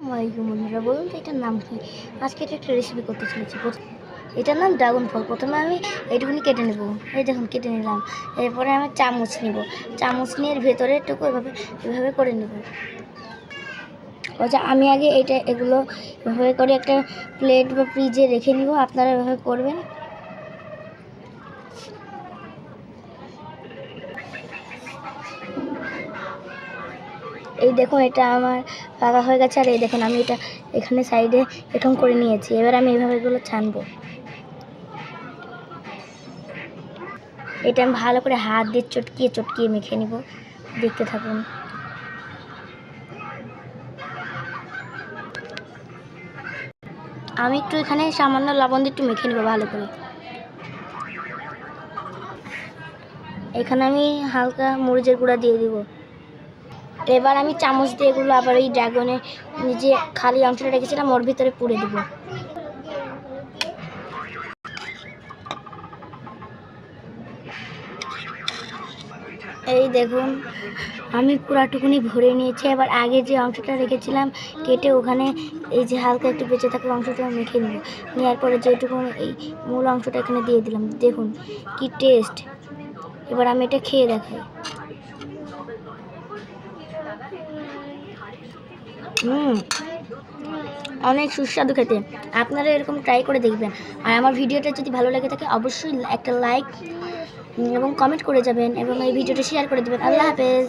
আসসালামাইকুম বন্ধুরা, বলুন তো এটার নাম কি? আজকে এটা একটা রেসিপি করতে চলেছি। এটার নাম ড্রাগন ফল। প্রথমে আমি এইটুকুনি কেটে নেব। এই দেখুন, কেটে নিলাম। এরপরে আমি চামচ নেব। চামচ নিয়ে ভেতরে একটুকু এভাবে এভাবে করে নেব। আচ্ছা আমি আগে এটা এগুলো এভাবে করে একটা প্লেট বা ফ্রিজে রেখে নিব। আপনারা এভাবে করবেন। এই দেখুন, এটা আমার পাকা হয়ে গেছে, আর এই দেখুন, আমি এটা এখানে সাইডে এরকম করে নিয়েছি। এবার আমি এইভাবে এগুলো ছানবো। এটা আমি ভালো করে হাত দিয়ে চটকিয়ে চটকিয়ে মেখে নিব। দেখতে থাকুন। আমি একটু এখানে সামান্য লবণ দিয়ে একটু মেখে নেব ভালো করে। এখানে আমি হালকা মরিচের গুঁড়া দিয়ে দিব। এবার আমি চামচ দিয়ে এগুলো আবার ওই ড্রাগনের যে খালি অংশটা রেখেছিলাম, ওর ভিতরে পুড়ে দেবো। এই দেখুন, আমি পুরাটুকুনি ভরে নিয়েছি। এবার আগে যে অংশটা রেখেছিলাম, কেটে ওখানে এই যে হালকা একটু বেঁচে থাকা অংশটা মেখে নেব। নেওয়ার পরে যেটুকু এই মূল অংশটা এখানে দিয়ে দিলাম। দেখুন, কি টেস্ট এবার আমি এটা খেয়ে দেখাই। অনেক সুস্বাদু খেতে। আপনারা এরকম ট্রাই করে দেখবেন। আর আমার ভিডিওটা যদি ভালো লেগে থাকে, অবশ্যই একটা লাইক এবং কমেন্ট করে যাবেন এবং এই ভিডিওটা শেয়ার করে দেবেন। আল্লাহ হাফেজ।